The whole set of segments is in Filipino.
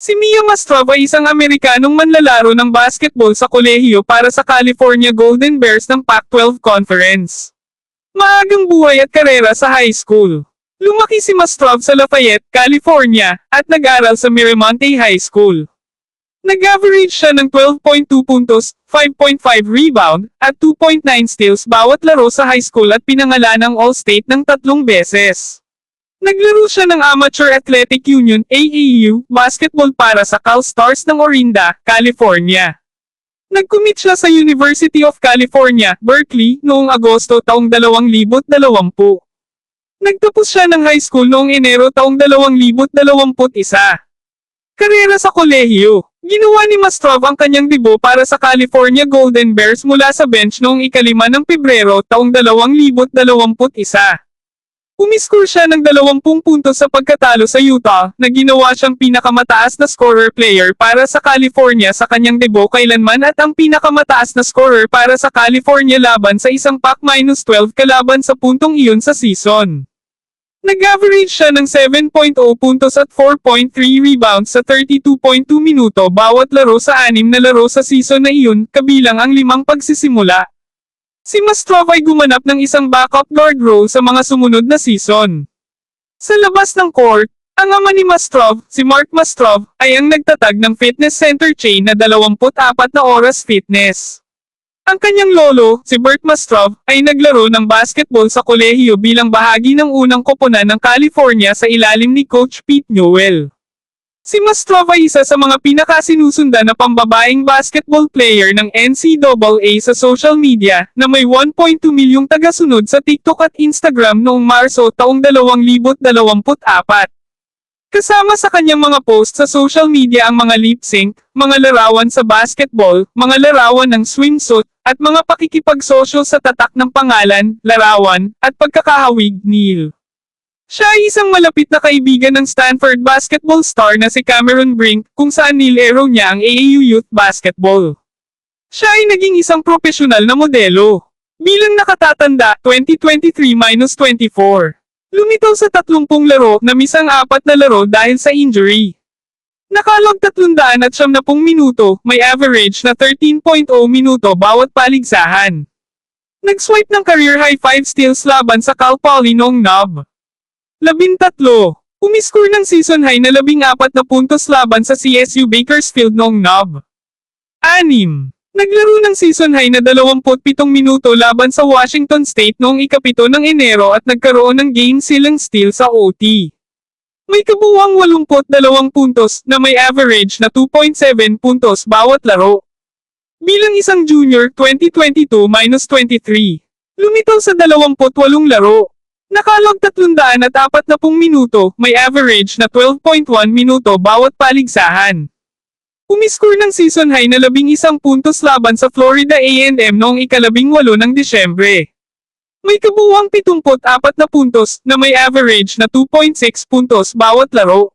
Si Mia Mastrov ay isang Amerikanong manlalaro ng basketball sa kolehiyo para sa California Golden Bears ng Pac-12 Conference. Maagang buhay at karera sa high school. Lumaki si Mastrov sa Lafayette, California, at nag-aral sa Miramonte High School. Nag-average siya ng 12.2 puntos, 5.5 rebound, at 2.9 steals bawat laro sa high school at pinangalan ng All-State ng tatlong beses. Naglaro siya ng Amateur Athletic Union AAU basketball para sa Cal Stars ng Orinda, California. Nag-commit siya sa University of California, Berkeley, noong Agosto taong 2020. Nagtapos siya ng high school noong Enero taong 2021. Karera sa kolehiyo. Ginawa ni Mastrov ang kanyang debut para sa California Golden Bears mula sa bench noong ikalima ng Pebrero taong 2021. Umiscore siya ng 20 puntos sa pagkatalo sa Utah, na ginawa siyang pinakamataas na scorer player para sa California sa kanyang debut kailanman at ang pinakamataas na scorer para sa California laban sa isang Pac-12 kalaban sa puntong iyon sa season. Nag-average siya ng 7.0 puntos at 4.3 rebounds sa 32.2 minuto bawat laro sa anim na laro sa season na iyon, kabilang ang limang pagsisimula. Si Mastrov ay gumanap ng isang backup guard role sa mga sumunod na season. Sa labas ng court, ang ama ni Mastrov, si Mark Mastrov, ay ang nagtatag ng fitness center chain na 24 na oras fitness. Ang kanyang lolo, si Bert Mastrov, ay naglaro ng basketball sa kolehiyo bilang bahagi ng unang koponan ng California sa ilalim ni Coach Pete Newell. Si Mastrov ay isa sa mga pinakasinusundan na pambabaeng basketball player ng NCAA sa social media na may 1.2 milyong tagasunod sa TikTok at Instagram noong Marso taong 2024. Kasama sa kanyang mga post sa social media ang mga lip sync, mga larawan sa basketball, mga larawan ng swimsuit, at mga pakikipag-social sa tatak ng pangalan, larawan, at pagkakahawig, Neil. Siya ay isang malapit na kaibigan ng Stanford basketball star na si Cameron Brink, kung saan nilero niya ang AAU Youth Basketball. Siya ay naging isang profesional na modelo. Bilang nakatatanda, 2023-24. Lumitaw sa 30 laro na misang apat na laro dahil sa injury. Nakalog 300 at 70 minuto, may average na 13.0 minuto bawat paligsahan. Nag-swipe ng career high 5 steals laban sa Cal Poly noong NOB. Labintatlo. Umiscore ng season high na labing apat na puntos laban sa CSU Bakersfield noong NOB. Anim. Naglaro ng season high na 27 minuto laban sa Washington State noong ikapito ng Enero at nagkaroon ng game silang steal sa OT. May kabuwang 82 puntos na may average na 2.7 puntos bawat laro. Bilang isang junior 2022-23, lumitaw sa 28 laro. Nakalog 300 at 40 minuto, may average na 12.1 minuto bawat paligsahan. Umiscore ng season high na labing isang puntos laban sa Florida A&M noong ikalabing walo ng Disyembre. May kabuwang 74 na puntos na may average na 2.6 puntos bawat laro.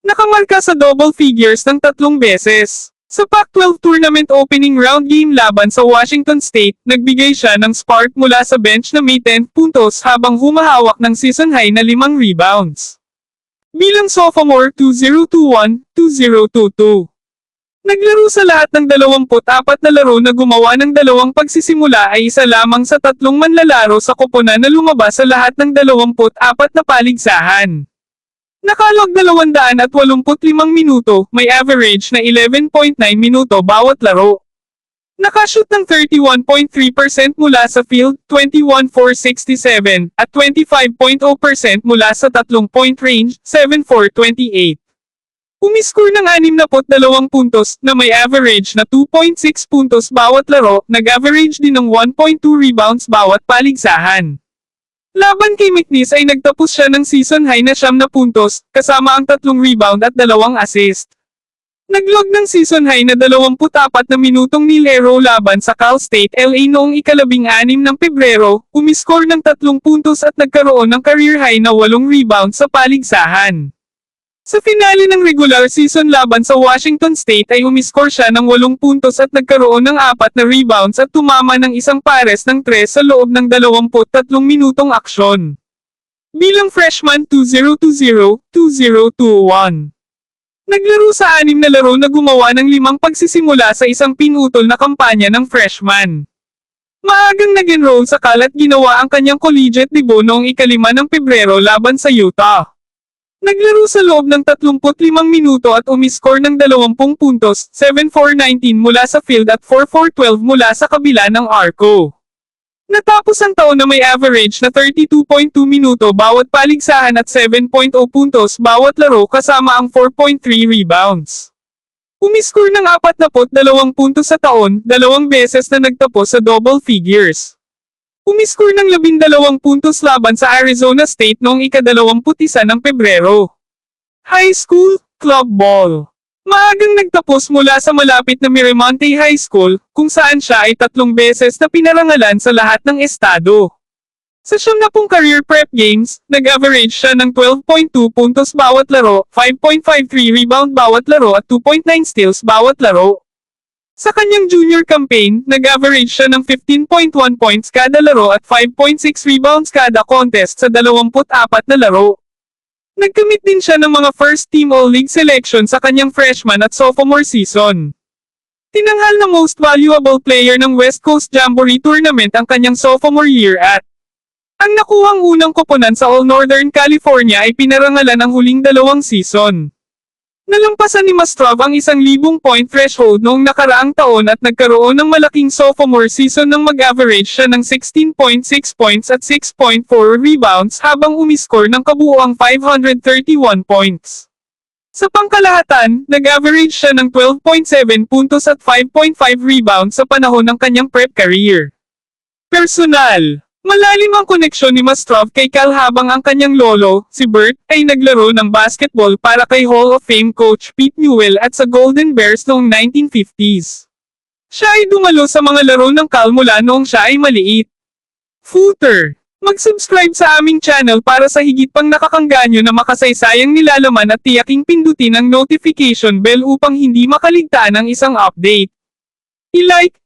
Nakamarka sa double figures ng tatlong beses. Sa Pac-12 Tournament Opening Round Game laban sa Washington State, nagbigay siya ng spark mula sa bench na may 10 puntos habang humahawak ng season high na 5 rebounds. Bilang sophomore 2021-2022. Naglaro sa lahat ng 24 na laro na gumawa ng dalawang pagsisimula ay isa lamang sa tatlong manlalaro sa koponan na lumabas sa lahat ng 24 na paligsahan. Nakalog 285 minuto, may average na 11.9 minuto bawat laro. Nakashoot ng 31.3% mula sa field, 21.467, at 25.0% mula sa 3 point range, 7.428. Umiscore ng 62 puntos na may average na 2.6 puntos bawat laro, nag-average din ng 1.2 rebounds bawat paligsahan. Laban kay McNeese ay nagtapos siya ng season high na siyam na puntos, kasama ang tatlong rebound at dalawang assist. Naglog ng season high na 24 na minutong nilero laban sa Cal State LA noong ikalabing anim ng Pebrero, umiscore ng tatlong puntos at nagkaroon ng career high na walong rebound sa paligsahan. Sa finale ng regular season laban sa Washington State ay umiscore siya ng 8 puntos at nagkaroon ng apat na rebounds at tumama ng isang pares ng tres sa loob ng 23 minutong aksyon. Bilang freshman 2020-2021. Naglaro sa anim na laro na gumawa ng limang pagsisimula sa isang pinutol na kampanya ng freshman. Maagang nag-enroll sa Cal at ginawa ang kanyang collegiate debut noong ikalima ng Pebrero laban sa Utah. Naglaro sa loob ng 35 minuto at umiscore ng 20 puntos, 7-4-19 mula sa field at 4-4-12 mula sa kabila ng arco. Natapos ang taon na may average na 32.2 minuto bawat paligsahan at 7.0 puntos bawat laro kasama ang 4.3 rebounds. Umiscore ng 42 puntos sa taon, dalawang beses na nagtapos sa double figures. Umiscore ng labindalawang puntos laban sa Arizona State noong ikadalawamputisa ng Pebrero. High School, Club Ball. Maagang nagtapos mula sa malapit na Miramonte High School, kung saan siya ay tatlong beses na pinarangalan sa lahat ng estado. Sa siyam na pong career prep games, nag-average siya ng 12.2 puntos bawat laro, 5.53 rebound bawat laro at 2.9 steals bawat laro. Sa kanyang junior campaign, nag-average siya ng 15.1 points kada laro at 5.6 rebounds kada contest sa 24 na laro. Nagkamit din siya ng mga first team All-League selection sa kanyang freshman at sophomore season. Tinanghal na most valuable player ng West Coast Jamboree Tournament ang kanyang sophomore year at ang nakuhang unang koponan sa All Northern California ay pinarangalan ang huling dalawang season. Nalampasan ni Mastrov ang isang libong point threshold noong nakaraang taon at nagkaroon ng malaking sophomore season nang mag-average siya ng 16.6 points at 6.4 rebounds habang umiscore ng kabuoang 531 points. Sa pangkalahatan, nag-average siya ng 12.7 puntos at 5.5 rebounds sa panahon ng kanyang prep career. Personal Malalim ang koneksyon ni Mastrov kay Cal habang ang kanyang lolo, si Bert, ay naglaro ng basketball para kay Hall of Fame coach Pete Newell at sa Golden Bears noong 1950s. Siya ay dumalo sa mga laro ng Cal mula noong siya ay maliit. Footer Mag-subscribe sa aming channel para sa higit pang nakakangganyo na makasaysayang nilalaman at tiyaking pindutin ang notification bell upang hindi makaligtaan ang isang update. I-like,